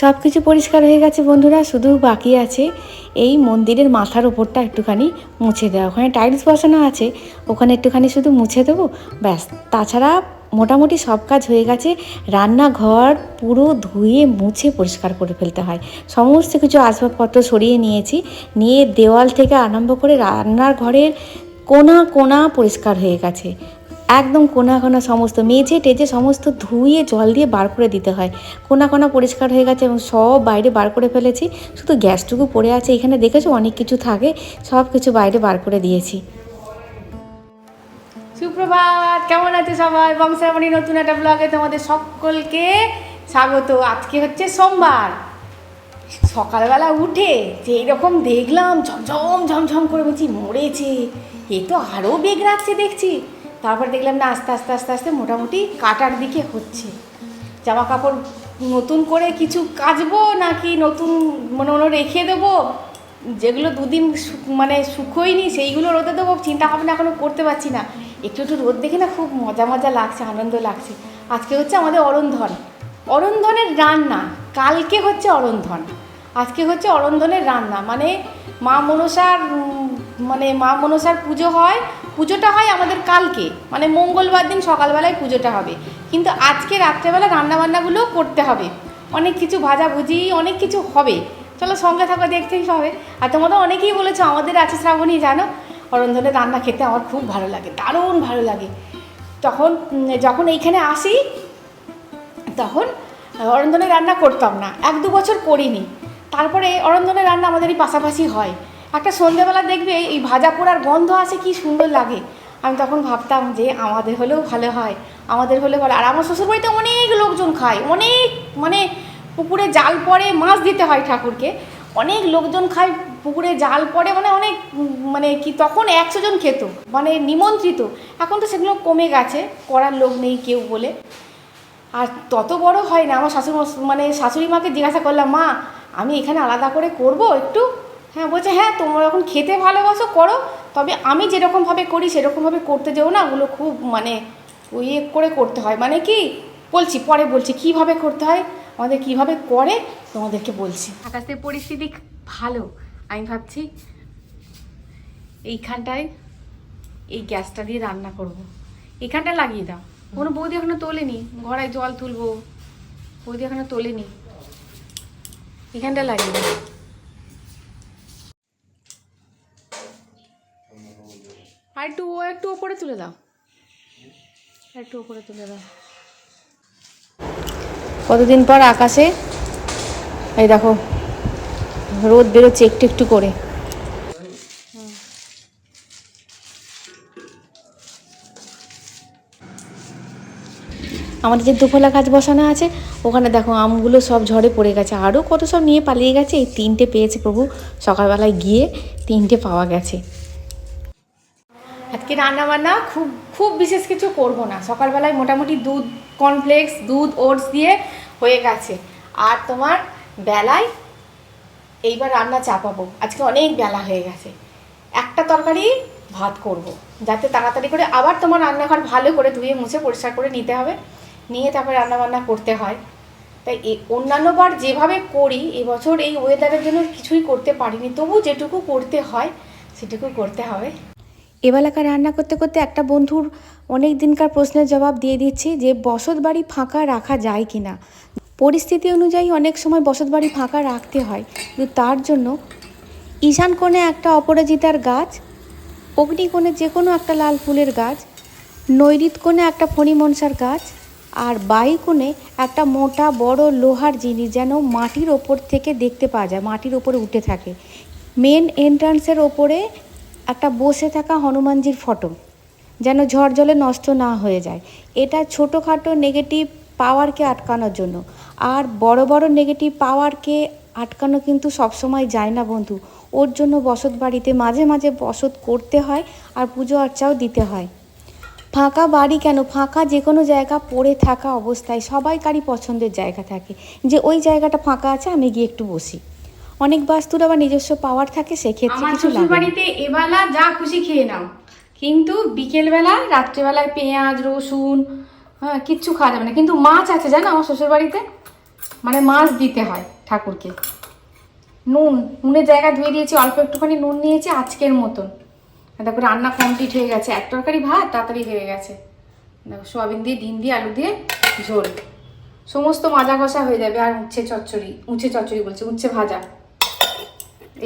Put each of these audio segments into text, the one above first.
সব কিছু পরিষ্কার হয়ে গেছে বন্ধুরা, শুধু বাকি আছে এই মন্দিরের মাথার ওপরটা একটুখানি মুছে দেওয়া। ওখানে টাইলস বসানো আছে, ওখানে একটুখানি শুধু মুছে দেবো, ব্যাস। তাছাড়া মোটামুটি সব কাজ হয়ে গেছে, রান্নাঘর পুরো ধুয়ে মুছে পরিষ্কার করে ফেলতে হয়। সমস্ত কিছু আসবাবপত্র সরিয়ে নিয়েছি, নিয়ে দেওয়াল থেকে আরম্ভ করে রান্নার ঘরের কোনা কোনা পরিষ্কার হয়ে গেছে। একদম কোনা কোনা সমস্ত মেঝে টেজে সমস্ত ধুয়ে জল দিয়ে বার করে দিতে হয়। কোনা কোনা পরিষ্কার হয়ে গেছে এবং সব বাইরে বার করে ফেলেছি। শুধু গ্যাসটুকু পড়ে আছে, এখানে দেখেছ অনেক কিছু থাকে, সব কিছু বাইরে বার করে দিয়েছি। সুপ্রভাত, কেমন আছে সবাই? বংশামণি নতুন একটা ব্লগে তোমাদের সকলকে স্বাগত। আজকে হচ্ছে সোমবার। সকালবেলা উঠে যে এইরকম দেখলাম, ঝমঝম ঝমঝম করে বলছি, মরেছে। এ তো আরও বেগ রাখছে দেখছি। তারপর দেখলাম না, আস্তে আস্তে আস্তে আস্তে মোটামুটি কাটার দিকে হচ্ছে। জামা কাপড় নতুন করে কিছু কাচবো নাকি নতুন মানে অন্য রেখে দেবো? যেগুলো দুদিন মানে শুকোয়নি সেইগুলো রোদে দেবো চিন্তা ভাবনা এখনও করতে পারছি না। একটু একটু রোদ দেখে না খুব মজা মজা লাগছে, আনন্দ লাগছে। আজকে হচ্ছে আমাদের অরন্ধন। অরন্ধনের রান্না, কালকে হচ্ছে অরন্ধন। আজকে হচ্ছে অরন্ধনের রান্না। মানে মা মনসার মানে মা মনসার পুজো হয়, পুজোটা হয় আমাদের কালকে। মানে মঙ্গলবার দিন সকালবেলায় পুজোটা হবে। কিন্তু আজকে রাত্রেবেলা রান্নাবান্নাগুলো করতে হবে। অনেক কিছু ভাজাভুজি, অনেক কিছু হবে। চলো সঙ্গে থাকো, দেখতেই হবে। আর তোমাদের অনেকেই বলেছ, আমাদের আছে শ্রাবণী, জানো? অরন্ধনের রান্না খেতে আমার খুব ভালো লাগে, দারুণ ভালো লাগে। তখন যখন এইখানে আসি, তখন অরন্ধনের রান্না করতাম না। এক দু বছর করিনি। তারপরে অরন্ধনের রান্না আমাদের এই পাশাপাশি হয়। একটা সন্ধেবেলা দেখবে এই ভাজা পোড়ার গন্ধ আসে, কি সুন্দর লাগে। আমি তখন ভাবতাম যে আমাদের হলেও ভালো হয়, আমাদের হলে ভালো আর আমার শ্বশুরবাড়িতে অনেক লোকজন খায়, অনেক মানে পুকুরে জাল পড়ে মাছ দিতে হয় ঠাকুরকে। অনেক লোকজন খায়, পুকুরে জাল পড়ে মানে অনেক মানে কি তখন একশো জন খেত মানে নিমন্ত্রিত। এখন তো সেগুলো কমে গেছে, করার লোক নেই কেউ বলে। আর তত বড় হয় না, আমার শাশুড়ি মানে শাশুড়ি মাকে জিজ্ঞাসা করলাম, মা, আমি এখানে আলাদা করে করব একটু? হ্যাঁ বলছে হ্যাঁ তোমরা যখন খেতে ভালোবাসো, করো। তবে আমি যেরকমভাবে করি, সেরকমভাবে করতে যেও না। ওগুলো খুব মানে ইয়ে করে করতে হয়। মানে কি? বলছি, পরে বলছি, কীভাবে করতে হয়? আমাদের কীভাবে করে, তোমাদেরকে বলছি। আকাশের পরিস্থিতি ভালো। আমি ভাবছি, এইখানটায় এই গ্যাসটা দিয়ে রান্না করব। এখানটা লাগিয়ে দাও। কোনো বৌদি এখনও তোলেনি? ঘড়ায় জল তুলবো। বৌদি এখনও তোলেনি। এখানটা লাগিয়ে দাও। আর একটু, ও একটু ওপরে তুলে দাও। একটু ওপরে তুলে দাও। কতদিন পর আকাশে? এই দেখো, রোদ বেরোচ্ছে একটু একটু করে। আমাদের যে দুফলা গাছ বসানো আছে, ওখানে দেখো আমগুলো সব ঝড়ে পড়ে গেছে। আরও কত সব নিয়ে পালিয়ে গেছে, এই তিনটে পেয়েছে প্রভু। সকালবেলায় গিয়ে তিনটে পাওয়া গেছে। আজকে রান্না বান্না খুব খুব বিশেষ কিছু করব না। সকালবেলায় মোটামুটি দুধ কর্নফ্লেক্স দুধ ওটস দিয়ে হয়ে গেছে। আর তোমার বেলায় এইবার রান্না চাপাবো। আজকে অনেক বেলা হয়ে গেছে। একটা তরকারি ভাত করব। যাতে তাড়াতাড়ি করে আবার তোমার রান্নাঘর ভালো করে ধুয়ে মুছে পরিষ্কার করে নিতে হবে। নিয়ে তারপরে রান্নাবান্না করতে হয়। তাই এ অন্যান্যবার যেভাবে করি, এবছর এই ওয়েদারের জন্য কিছুই করতে পারিনি। তবু যেটুকু করতে হয়, সেটুকু করতে হবে। এবেলাকার রান্না করতে করতে একটা বন্ধুর অনেক দিনকার প্রশ্নের জবাব দিয়ে দিচ্ছি যে বসত বাড়ি ফাঁকা রাখা যায় কি না? পরিস্থিতি অনুযায়ী অনেক সময় বসত বাড়ি ফাঁকা রাখতে হয়। কিন্তু তার জন্য ঈশান কোণে একটা অপরাজিতার গাছ অগ্নিকোণে যে কোনো একটা লাল ফুলের গাছ নৈরিত কোণে একটা ফণিমনসার গাছ আর বাই কোণে একটা মোটা বড় লোহার জিনিস যেন মাটির ওপর থেকে দেখতে পাওয়া যায়, মাটির ওপরে উঠে থাকে। মেন এন্ট্রান্সের ওপরে একটা বসে থাকা হনুমানজির ফটো, যেন ঝড় জলে নষ্ট না হয়ে যায়। এটা ছোটোখাটো নেগেটিভ পাওয়ারকে আটকানোর জন্য। আর বড় বড় নেগেটিভ পাওয়ারকে আটকানো কিন্তু সবসময় যায় না বন্ধু। ওর জন্য বসত বাড়িতে মাঝে মাঝে বসত করতে হয় আর পুজো আর্চাও দিতে হয়। ফাঁকা বাড়ি কেন? ফাঁকা যে কোনো জায়গা পড়ে থাকা অবস্থায় সবাইকারই পছন্দের জায়গা থাকে। যে ওই জায়গাটা ফাঁকা আছে, আমি গিয়ে একটু বসি। অনেক বাস্তুর আবার নিজস্ব পাওয়ার থাকে সেক্ষেত্রে আমার কিছু লাগে বাড়িতে এবেলা যা খুশি খেয়ে নাও। কিন্তু বিকেলবেলা রাত্রেবেলায় পেঁয়াজ রসুন হ্যাঁ কিচ্ছু খাওয়া যাবে না। কিন্তু মাছ আছে জানো আমার শ্বশুর বাড়িতে মানে মাছ দিতে হয় ঠাকুরকে। নুন নুনের জায়গা ধুয়ে দিয়েছি অল্প একটুখানি নুন নিয়েছি আজকের মতন। দেখো রান্না কমপ্লিট হয়ে গেছে। এক তরকারি ভাত তাড়াতাড়ি হয়ে গেছে। দেখো সোয়াবিন দিয়ে ডিম দিয়ে আলু দিয়ে ঝোল। সমস্ত মাজা কষা হয়ে যাবে আর উচ্ছে চচ্চড়ি উচ্ছে চচ্চড়ি বলছে উচ্ছে ভাজা।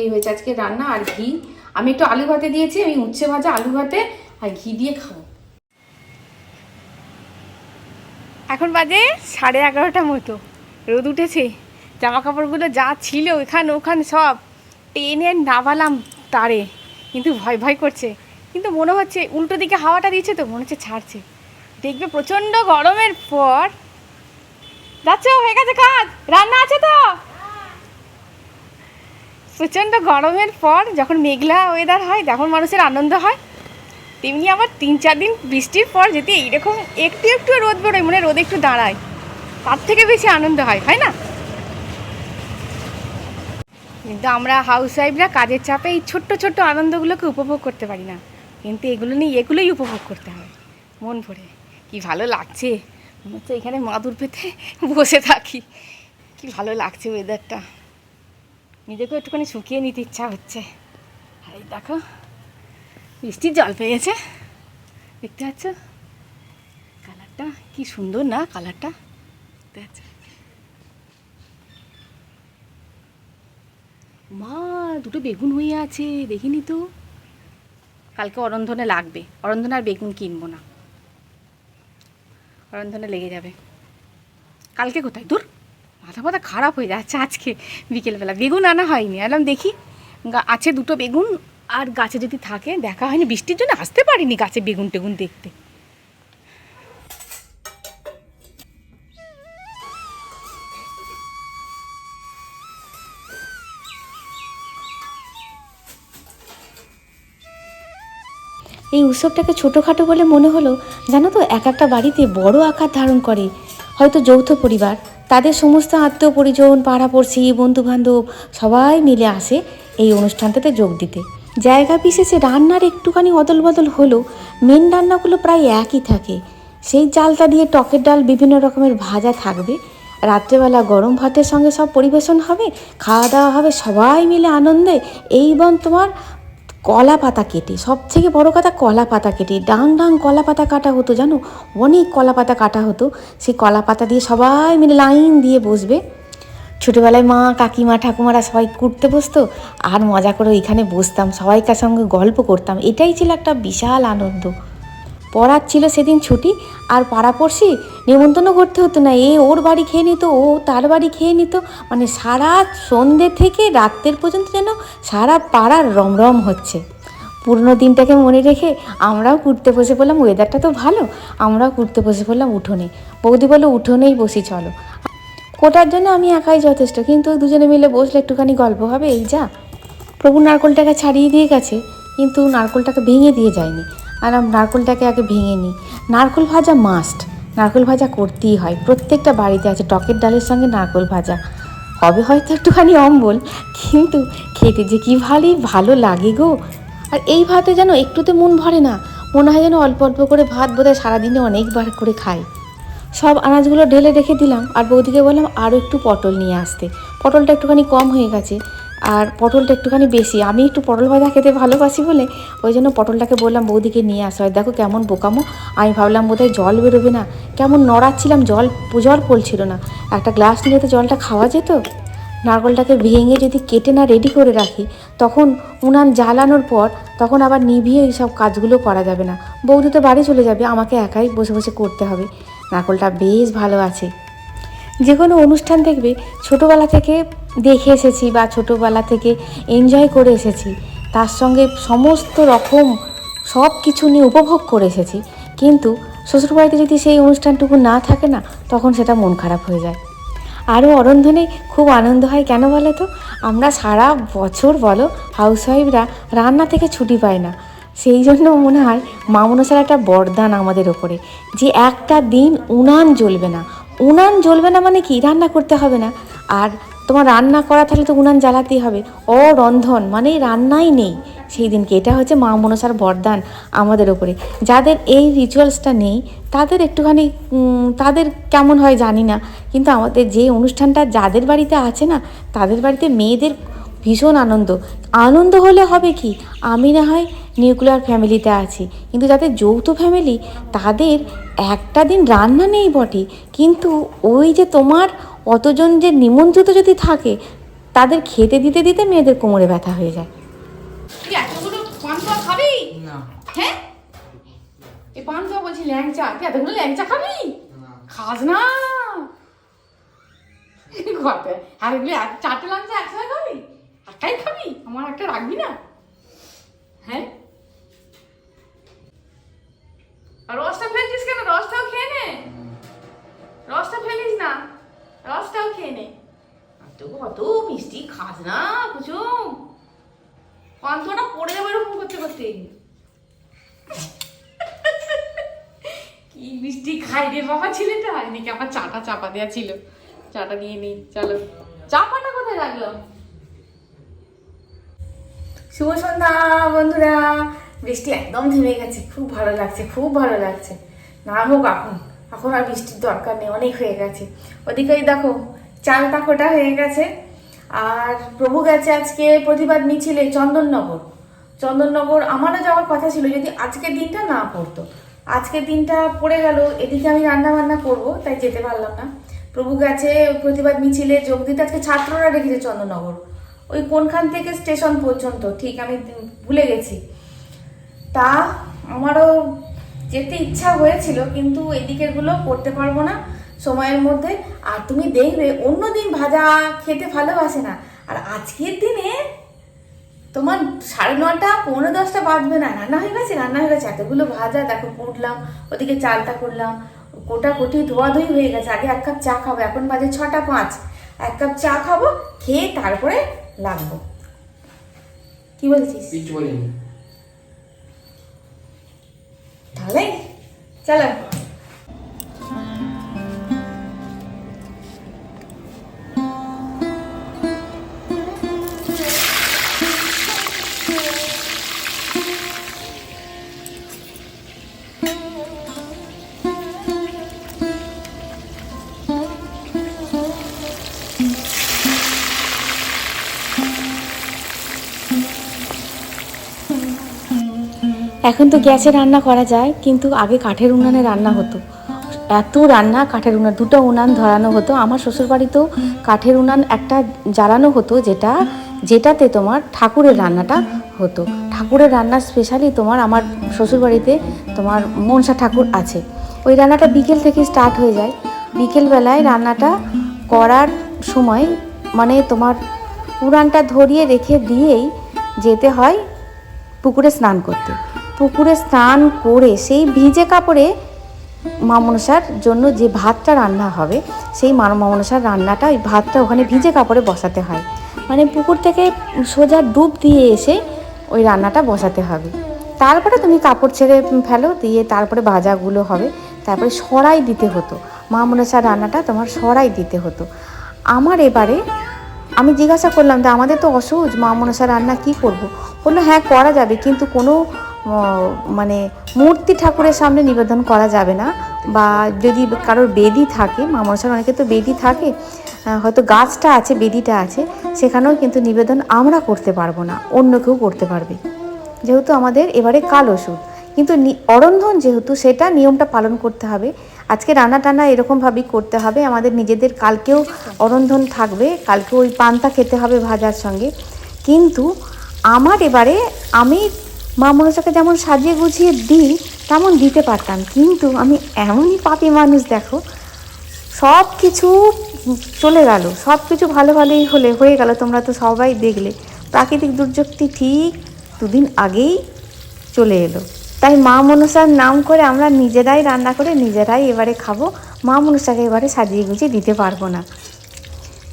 এই হয়েছে আজকে রান্না আর ঘি। আমি একটু আলু ভাতে দিয়েছি, আমি উচ্ছে ভাজা, আলু ভাতে আর ঘি দিয়ে খাব। এখন বাজে সাড়ে এগারোটা মতো। রোদ উঠেছে জামা কাপড়গুলো যা ছিল এখানে ওখানে সব টেনে নাবালাম তারে। কিন্তু ভয় ভয় করছে, কিন্তু মনে হচ্ছে উল্টো দিকে হাওয়াটা দিচ্ছে তো, মনে হচ্ছে ছাড়ছে। দেখবে প্রচণ্ড গরমের পর। যাচ্ছ, হয়ে গেছে কাজ রান্না আছে তো? প্রচণ্ড গরমের পর যখন মেঘলা ওয়েদার হয়, তখন মানুষের আনন্দ হয়। তেমনি আবার তিন চার দিন বৃষ্টির পর যদি এইরকম একটু একটু রোদ বেরোয় মানে রোদ একটু দাঁড়ায়, তার থেকে বেশি আনন্দ হয় হয় না? কিন্তু আমরা হাউস ওয়াইফরা কাজের চাপে এই ছোট্ট ছোট্ট আনন্দগুলোকে উপভোগ করতে পারি না। কিন্তু এগুলো নিয়ে এগুলোই উপভোগ করতে হবে মন ভরে, কি ভালো লাগছে। মনে হচ্ছে এখানে মাদুর পেতে বসে থাকি। কি ভালো লাগছে ওয়েদারটা নিজেকেও একটুখানি শুকিয়ে নিতে ইচ্ছা হচ্ছে। এই দেখো বৃষ্টির জল পেয়েছে। দেখতে পাচ্ছ? কালারটা কি সুন্দর না কালারটা? দেখতে পাচ্ছ? মা, দুটো বেগুন হয়ে আছে, দেখিনি তো। কালকে অরন্ধনে লাগবে। অরন্ধনে আর বেগুন কিনবো না। অরন্ধনে লেগে যাবে। কালকে কোথায়? দূর। মাথা মাথা খারাপ হয়ে যাচ্ছে আজকে বিকেলবেলা। বেগুন আনা হয়নি। এলাম দেখি আছে দুটো বেগুন, আর গাছে যদি থাকে, দেখা হয়নি। বৃষ্টির জন্য আসতে পারিনি গাছে বেগুন টেগুন দেখতে। এই উৎসবটাকে ছোটোখাটো বলে মনে হলো, জানো তো, এক একটা বাড়িতে বড় আকার ধারণ করে। হয়তো যৌথ পরিবার তাদের সমস্ত আত্মীয় পরিজন পাড়াপড়শি, বন্ধুবান্ধব সবাই মিলে আসে এই অনুষ্ঠানটাতে যোগ দিতে। জায়গা বিশেষে রান্নার একটুখানি অদল বদল হলেও মেন রান্নাগুলো প্রায় একই থাকে। সেই চালটা দিয়ে টকের ডাল বিভিন্ন রকমের ভাজা থাকবে। রাত্রেবেলা গরম ভাতের সঙ্গে সব পরিবেশন হবে, খাওয়া দাওয়া হবে, সবাই মিলে আনন্দে। এই বন তোমার কলা পাতা কেটে সব থেকে বড়ো কথা কলা পাতা কেটে, ডাং ডাং কলা পাতা কাটা হতো জানো? অনেক কলা পাতা কাটা হতো। সেই কলা পাতা দিয়ে সবাই মিলে লাইন দিয়ে বসবে। ছোটোবেলায় মা, কাকিমা, ঠাকুমারা সবাই কুটতে বসতো আর মজা করে ওইখানে বসতাম, সবাইকার সঙ্গে গল্প করতাম। এটাই ছিল একটা বিশাল আনন্দ। পড়ার ছিল সেদিন ছুটি, আর পাড়াপড়শি নিমন্ত্রণ করতে হতো না। এ ওর বাড়ি খেয়ে নিত, ও তার বাড়ি খেয়ে নিত। মানে সারা সন্ধ্যে থেকে রাত্রের পর্যন্ত যেন সারা পাড়ার রমরম হচ্ছে। পুরনো দিনটাকে মনে রেখে আমরাও ঘুরতে বসে পড়লাম। ওয়েদারটা তো ভালো, আমরাও ঘুরতে বসে পড়লাম উঠোনে। বৌদি বলল, উঠোনেই বসি, চলো। কোটার জন্য আমি একাই যথেষ্ট, কিন্তু দুজনে মিলে বসলে একটুখানি গল্প হবে, এই যা। প্রভু নারকোলটাকে ছাড়িয়ে দিয়ে গেছে, কিন্তু নারকোলটাকে ভেঙে দিয়ে যায়নি। আর নারকোলটাকে আগে ভেঙে নিই। নারকোল ভাজা মাস্ট নারকোল ভাজা করতেই হয়। প্রত্যেকটা বাড়িতে আছে টকের ডালের সঙ্গে নারকোল ভাজা। হবে হয়তো একটুখানি অম্বল, কিন্তু খেতে যে কী ভালোই ভালো লাগে গো। আর এই ভাতে যেন একটুতে মন ভরে না। মনে হয় যেন অল্প অল্প করে ভাত বোধহয় সারাদিনে অনেকবার করে খাই। সব আনাজগুলো ঢেলে রেখে দিলাম। আর বৌদিকে বললাম আরও একটু পটল নিয়ে আসতে। পটলটা একটুখানি কম হয়ে গেছে। আর পটলটা একটুখানি বেশি। আমি একটু পটল ভাজা খেতে ভালোবাসি বলে ওই জন্য পটলটাকে বললাম, বৌদিকে নিয়ে আসা। হয়, দেখো কেমন বোকামো। আমি ভাবলাম, বোধহয় জল বেরোবে না। কেমন নড়াচ্ছিলাম, জল জল পড়ছিল না। একটা গ্লাস নিলে তো জলটা খাওয়া যেত। নারকলটাকে ভেঙে যদি কেটে না রেডি করে রাখি, তখন উনান জ্বালানোর পর তখন আবার নিভিয়ে এই সব কাজগুলো করা যাবে না। বৌদি তো বাড়ি চলে যাবে, আমাকে একাই বসে বসে করতে হবে। নারকলটা বেশ ভালো আছে। যে কোনো অনুষ্ঠান দেখবে, ছোটোবেলা থেকে দেখে এসেছি বা ছোটোবেলা থেকে এনজয় করে এসেছি। তার সঙ্গে সমস্ত রকম সব কিছু নিয়ে উপভোগ করে এসেছি। কিন্তু শ্বশুরবাড়িতে যদি সেই অনুষ্ঠানটুকু না থাকে না, তখন সেটা মন খারাপ হয়ে যায়। আরও অরন্ধনে খুব আনন্দ হয় কেন বলো তো? আমরা সারা বছর বলো হাউসওয়াইফরা রান্না থেকে ছুটি পায় না। সেই জন্য মনে হয় মা মনসার একটা বরদান আমাদের ওপরে। যে একটা দিন উনান জ্বলবে না উনান জ্বলবে না মানে কি? রান্না করতে হবে না। আর তোমার রান্না করা থাকলে তো উনান জ্বালাতেই হবে। ও রন্ধন মানে রান্নাই নেই। সেই দিনকে এটা হচ্ছে মা মনসার বরদান আমাদের ওপরে যাদের এই রিচুয়ালসটা নেই, তাদের একটুখানি তাদের কেমন হয় জানি না। কিন্তু আমাদের যে অনুষ্ঠানটা যাদের বাড়িতে আছে না, তাদের বাড়িতে মেয়েদের ভীষণ আনন্দ। আনন্দ হলে হবে কি? আমি না হয় নিউক্লিয়ার ফ্যামিলিতে আছি। কিন্তু যাদের যৌথ ফ্যামিলি তাদের একটা দিন রান্না নেই বটে। কিন্তু ওই যে তোমার অতজন যে নিমন্ত্রিত যদি থাকে তাদের খেতে দিতে দিতে মেয়েদের কোমরে ব্যথা হয়ে যায়। হ্যাঁ? এই বলছি ল্যাংচা। তুই এতগুলো ল্যাংচা খাবি? খাস না। আর এগুলো চারটে ল্যাংচা একসাথে খাবি? একটাই খাবি? আমার একটা রাখবি না? হ্যাঁ? রসটা ফেলছিস কেন? রসটাও খেয়ে নে। রসটা ফেলিস না। রসটাও খেয়ে নে। তো কত মিষ্টি খাস না কুচুম পান্তুয়াটা পড়ে যাবে এরকম করতে করতে। কি মিষ্টি খাই রে বাবা ছেলেটা। নাকি আমার চাটা চাপা দেওয়া ছিল। চাটা নিয়ে নিই চলো। চাপাটা কোথায় রাখল শুভ সন্ধ্যা, বন্ধুরা। বৃষ্টি একদম থেমে গেছে। খুব ভালো লাগছে, খুব ভালো লাগছে। না হোক এখন। এখন আর বৃষ্টির দরকার নেই, অনেক হয়ে গেছে। ওদিকে ওই দেখো, চালটা খোটা হয়ে গেছে। আর প্রভু গেছে আজকে প্রতিবাদ মিছিলে চন্দননগর। চন্দননগর আমারও যাওয়ার কথা ছিল, যদি আজকের দিনটা না পড়তো। আজকের দিনটা পড়ে গেল, এদিকে আমি রান্না বান্না করব, তাই যেতে পারলাম না। প্রভু গেছে প্রতিবাদ মিছিলে যোগ দিতে। আজকে ছাত্ররা রেখেছে চন্দননগর। ওই কোনখান থেকে স্টেশন পর্যন্ত? ঠিক, আমি ভুলে গেছি। তা আমারও যেতে ইচ্ছা হয়েছিল, কিন্তু এদিকেরগুলো করতে পারব না সময়ের মধ্যে। আর তুমি দেখবে অন্য দিন ভাজা খেতে ভালোবাসে না। আর আজকের দিনে তোমার সাড়ে নটা, পৌনে দশটা বাজবে না। রান্না হয়ে গেছে, রান্না হয়ে গেছে। এতগুলো ভাজা দেখো কুটলাম, ওদিকে চালটা করলাম। কোটা কোটি ধোয়াধুয়ি হয়ে গেছে। আগে এক কাপ চা খাব, এখন বাজে ছটা পাঁচ। এক কাপ চা খাব, খেয়ে তারপরে লাগবো। কি বলছিস? কিছু বলিনি। তাহলে চলো। এখন তো গ্যাসে রান্না করা যায়, কিন্তু আগে কাঠের উনানে রান্না হতো। এত রান্না কাঠের উনান, দুটো উনান ধরানো হতো। আমার শ্বশুরবাড়িতেও কাঠের উনান একটা জ্বালানো হতো, যেটা, যেটাতে তোমার ঠাকুরের রান্নাটা হতো। ঠাকুরের রান্না স্পেশালি তোমার আমার শ্বশুরবাড়িতে তোমার মনসা ঠাকুর আছে। ওই রান্নাটা বিকেল থেকে স্টার্ট হয়ে যায়। বিকেলবেলায় রান্নাটা করার সময় মানে তোমার উড়ানটা ধরিয়ে রেখে দিয়েই যেতে হয় পুকুরে স্নান করতে। পুকুরে স্নান করে সেই ভিজে কাপড়ে মা মনসার জন্য যে ভাতটা রান্না হবে, সেই মা মা মনসার রান্নাটা ওই ভাতটা ওখানে ভিজে কাপড়ে বসাতে হয়। মানে পুকুর থেকে সোজা ডুব দিয়ে এসে ওই রান্নাটা বসাতে হবে। তারপরে তুমি কাপড় ছেড়ে ফেলো, দিয়ে তারপরে ভাজাগুলো হবে। তারপরে সরাই দিতে হতো। মা মনসার রান্নাটা তোমার সরাই দিতে হতো। আমার এবারে আমি জিজ্ঞাসা করলাম যে, আমাদের তো অসহজ মা মনসা রান্না কি করব? বলল হ্যাঁ করা যাবে, কিন্তু কোনো মানে মূর্তি ঠাকুরের সামনে নিবেদন করা যাবে না বা যদি কারোর বেদি থাকে, মা মনসার অনেকে তো বেদি থাকে হয়তো গাছটা আছে, বেদিটা আছে, সেখানেও কিন্তু নিবেদন আমরা করতে পারব না, অন্য কেউ করতে পারবে। যেহেতু আমাদের এবারে কাল ওষুধ, কিন্তু অরন্ধন যেহেতু সেটা নিয়মটা পালন করতে হবে। আজকে রান্না টানা এরকমভাবেই করতে হবে, আমাদের নিজেদের কালকেও অরন্ধন থাকবে, কালকে ওই পান্তা খেতে হবে ভাজার সঙ্গে। কিন্তু আমার এবারে আমি মা মনসাকে যেমন সাজিয়ে গুছিয়ে দিই, তেমন দিতে পারতাম। কিন্তু আমি এমনই পাপি মানুষ, দেখো সব কিছু চলে গেল সব কিছু ভালো ভালোই হলে, হয়ে গেল, তোমরা তো সবাই দেখলে। প্রাকৃতিক দুর্যোগটি ঠিক দুদিন আগেই চলে এলো। তাই মা মনসার নাম করে আমরা নিজেরাই রান্না করে নিজেরাই এবারে খাব। মা মনসাকে এবারে সাজিয়ে গুছিয়ে দিতে পারব না।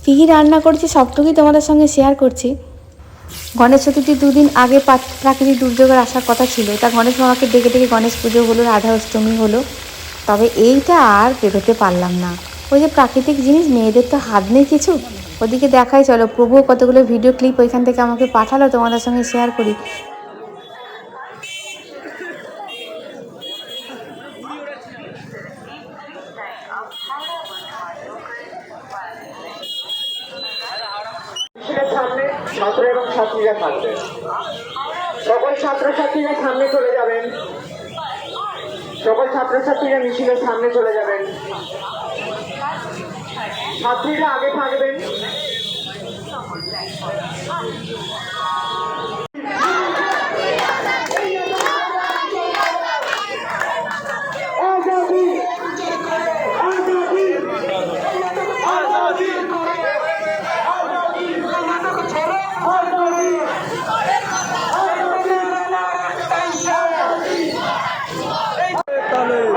কী কী রান্না করছি সবটুকুই তোমাদের সঙ্গে শেয়ার করছি। গণেশ চতুর্থী দুদিন আগে প্রাকৃতিক দুর্যোগের আসার কথা ছিল। তা গণেশ মামাকে ডেকে ডেকে গণেশ পুজো হলো, রাধা অষ্টমী হলো। তবে এইটা আর বেরোতে পারলাম না। ওই যে প্রাকৃতিক জিনিস, মেয়েদের তো হাত নেই কিছু। ওদিকে দেখাই, চলো প্রভু কতগুলো ভিডিও ক্লিপ ওইখান থেকে আমাকে পাঠালো, তোমাদের সঙ্গে শেয়ার করি মিছিলের সামনে ছাত্র এবং ছাত্রীরা থাকবেন সকল ছাত্রছাত্রীরা সামনে চলে যাবেন। সকল ছাত্রছাত্রীরা মিছিলের সামনে চলে যাবেন। ছাত্রীরা আগে থাকবেন Azadi Azadi Azadi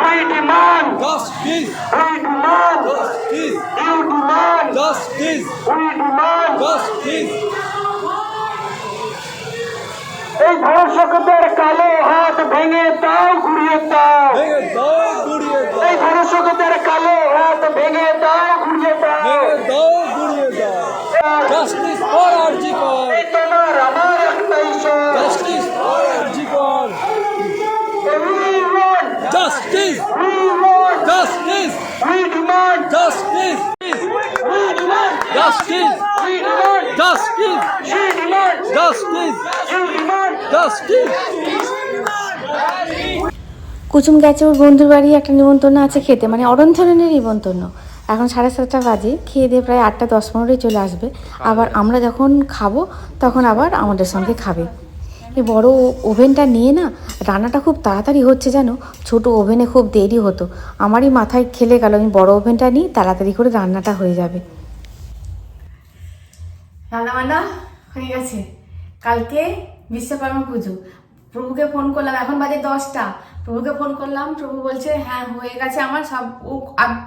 We demand, Justice! we demand, Justice! you demand, Justice! we demand. Justice! এই ধর্ষকদের কালো হাত ভেঙে দাও ঘুরিয়ে দাও। এই ধর্ষকদের কালো হাত ভেঙে দাও ঘুরিয়ে দাও। দাও গুড়িয়ে দাও। জাস্টিস ফর তোমার আমার একটাই শোন justice for justice we want, justice we demand, justice we justice you demand. Justice কুচুম গেছে ওর বন্ধুর বাড়ি, একটা নিমন্ত্রণ আছে খেতে মানে অরন্ধনের নিমন্ত্রণ। এখন সাড়ে সাতটা বাজে, খেয়ে দিয়ে প্রায় আটটা দশ পনেরোই চলে আসবে। আবার আমরা যখন খাব, তখন আবার আমাদের সঙ্গে খাবে। এই বড় ওভেনটা নিয়ে না, রান্নাটা খুব তাড়াতাড়ি হচ্ছে যেন ছোট ওভেনে খুব দেরি হতো। আমারই মাথায় খেলে গেল, আমি বড় ওভেনটা নিই তাড়াতাড়ি করে রান্নাটা হয়ে যাবে। রান্না বান্না হয়ে গেছে। কালকে বিশ্বকর্মা পুজো। প্রভুকে ফোন করলাম, এখন বাজে দশটা। প্রভুকে ফোন করলাম, প্রভু বলছে হ্যাঁ হয়ে গেছে আমার সব। ও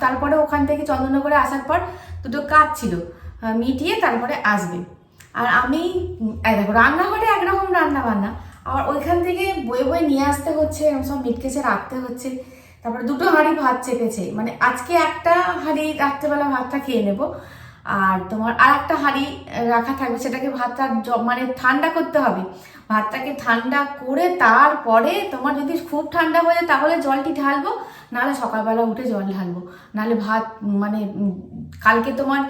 তারপরে ওখান থেকে চন্দননগরে আসার পর দুটো কাজ ছিল মিটিয়ে তারপরে আসবে। আর আমি দেখো, রান্নাঘরে একরকম রান্না বান্না আবার ওইখান থেকে বয়ে বয়ে নিয়ে আসতে হচ্ছে সব মিটকেছে রাখতে হচ্ছে। তারপরে দুটো হাঁড়ি ভাত চেপেছে। মানে আজকে একটা হাঁড়ি রাত্রেবেলা ভাতটা খেয়ে নেব। আর তোমার আর একটা হাঁড়ি রাখা থাকবে, সেটাকে ভাতটা মানে ঠান্ডা করতে হবে। ভাতটাকে ঠান্ডা করে তারপরে তোমার যদি খুব ঠান্ডা হয়ে যায়, তাহলে জলটি ঢালবো, নাহলে সকালবেলা উঠে জল ঢালবো। নাহলে ভাত মানে কালকে তোমার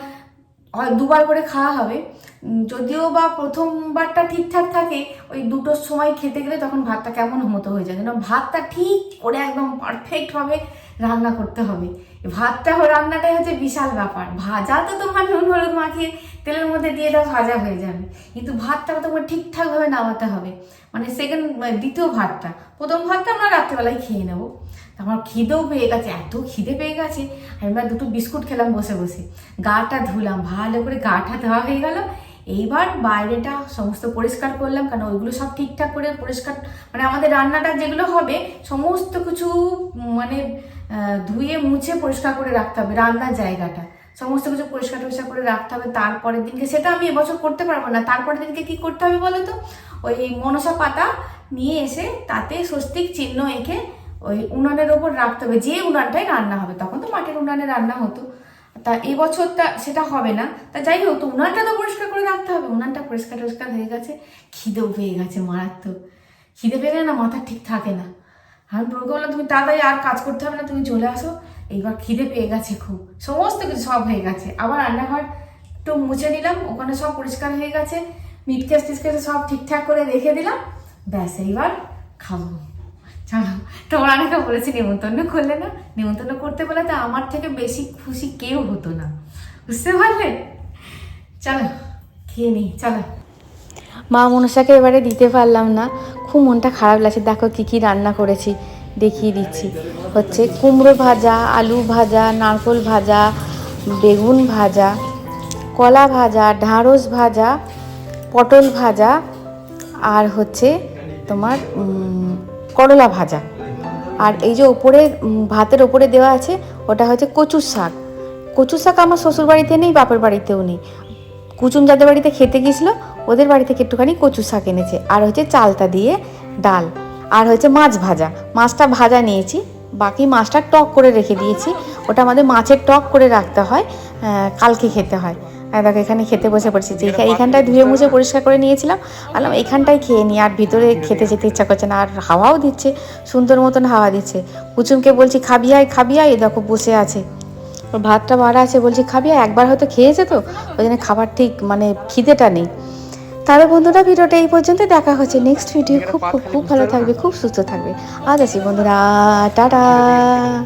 দুবার করে খাওয়া হবে। যদিও বা প্রথমবারটা ঠিকঠাক থাকে, ওই দুটোর সময় খেতে গেলে তখন ভাতটা কেমন মতো হয়ে যায়। যেন ভাতটা ঠিক করে একদম পারফেক্টভাবে রান্না করতে হবে। ভাতটা রান্নাটাই হচ্ছে বিশাল ব্যাপার। ভাজা তো তোমার নুন, হলুদ মাখিয়ে তেলের মধ্যে দিয়ে দাও, ভাজা হয়ে যাবে। কিন্তু ভাতটা তোমার ঠিকঠাকভাবে নামাতে হবে। মানে সেকেন্ড দ্বিতীয় ভাতটা। প্রথম ভাতটা আমরা রাত্রেবেলায় খেয়ে নেব। আমার খিদেও পেয়ে গেছে, এত খিদে পেয়ে গেছে। আমি এবার দুটো বিস্কুট খেলাম বসে বসে। গাটা ধুলাম, ভালো করে গাটা ধোয়া হয়ে গেল। এইবার বাইরেটা সমস্ত পরিষ্কার করলাম, কারণ ওইগুলো সব ঠিকঠাক করে পরিষ্কার মানে আমাদের রান্নাটা যেগুলো হবে, সমস্ত কিছু মানে ধুয়ে মুছে পরিষ্কার করে রাখতে হবে, রান্নার জায়গাটা। সমস্ত কিছু পরিষ্কার টরিষ্কার করে রাখতে হবে, তারপরের দিনকে সেটা আমি এবছর করতে পারব না। তারপরের দিনকে কি করতে হবে বলো তো? ওই মনসা পাতা নিয়ে এসে তাতে স্বস্তিক চিহ্ন এঁকে ওই উনানের ওপর রাখতে হবে। যে উনানটাই রান্না হবে, তখন তো মাটির উনানে রান্না হতো। তা এই বছরটা সেটা হবে না। তা যাই হোক, তো উনানটা তো পরিষ্কার করে রাখতে হবে। উনানটা পরিষ্কার টরিষ্কার হয়ে গেছে, খিদেও পেয়ে গেছে মারাত্মক। খিদে পেয়ে না মাথা ঠিক থাকে না। আমি প্রভুকে বললাম তুমি তাড়াতাড়ি আর কাজ করতে হবে না, তুমি চলে আসো। এইবার খিদে পেয়ে গেছে খুব। সমস্ত কিছু সব হয়ে গেছে। আবার রান্নাঘর একটু মুছে নিলাম, ওখানে সব পরিষ্কার হয়ে গেছে। মিটকেস টিটকেস সব ঠিকঠাক করে রেখে দিলাম। ব্যাস, এইবার খাব। চলো, তোমার অনেকে বলেছি, নিমন্ত্রণ করলে না, নিমন্ত্রণ করতে বলে তো আমার থেকে বেশি খুশি কেউ হতো না। বুঝতে পারলে? চলো, খেয়ে নিই চলো। মা মনসাকে এবারে দিতে পারলাম না। খুব মনটা খারাপ লাগছে। দেখো কী কী রান্না করেছি, দেখিয়ে দিচ্ছি। হচ্ছে কুমড়ো ভাজা, আলু ভাজা, নারকোল ভাজা, বেগুন ভাজা, কলা ভাজা, ঢ্যাঁড়স ভাজা, পটল ভাজা, আর হচ্ছে তোমার করলা ভাজা। আর এই যে ওপরে ভাতের ওপরে দেওয়া আছে, ওটা হচ্ছে কচুর শাক। কচু শাক আমার শ্বশুর বাড়িতে নেই, বাপের বাড়িতেও নেই। কুচুম যাদের বাড়িতে খেতে গেছিল ওদের বাড়ি থেকে একটুখানি কচু শাক এনেছে। আর হচ্ছে চালতা দিয়ে ডাল। আর হচ্ছে মাছ ভাজা। মাছটা ভাজা নিয়েছি, বাকি মাছটা টক করে রেখে দিয়েছি। ওটা আমাদের মাছের টক করে রাখতে হয় কালকে খেতে হয়। আর দেখো এখানে খেতে বসে পড়ছি। যে এইখা- এইখানটায় ধুয়ে মুছে পরিষ্কার করে নিয়েছিলাম। বললাম এইখানটায় খেয়ে নিই আর ভিতরে খেতে যেতে ইচ্ছা করছে না আর হাওয়াও দিচ্ছে সুন্দর মতন হাওয়া দিচ্ছে। কুচুমকে বলছি খাবি আয় খাবি আয় দেখো বসে আছে। ওর ভাতটা বাড়া আছে বলছি খাবি আয়? একবার হয়তো খেয়েছে তো? ওই জন্য খাবার ঠিক মানে খিদেটা নেই। তাহলে বন্ধুরা ভিডিওটা এই পর্যন্ত দেখা হচ্ছে নেক্সট ভিডিও খুব খুব খুব ভালো থাকবে খুব সুস্থ থাকবে। আজ আসি বন্ধুরা টাটা।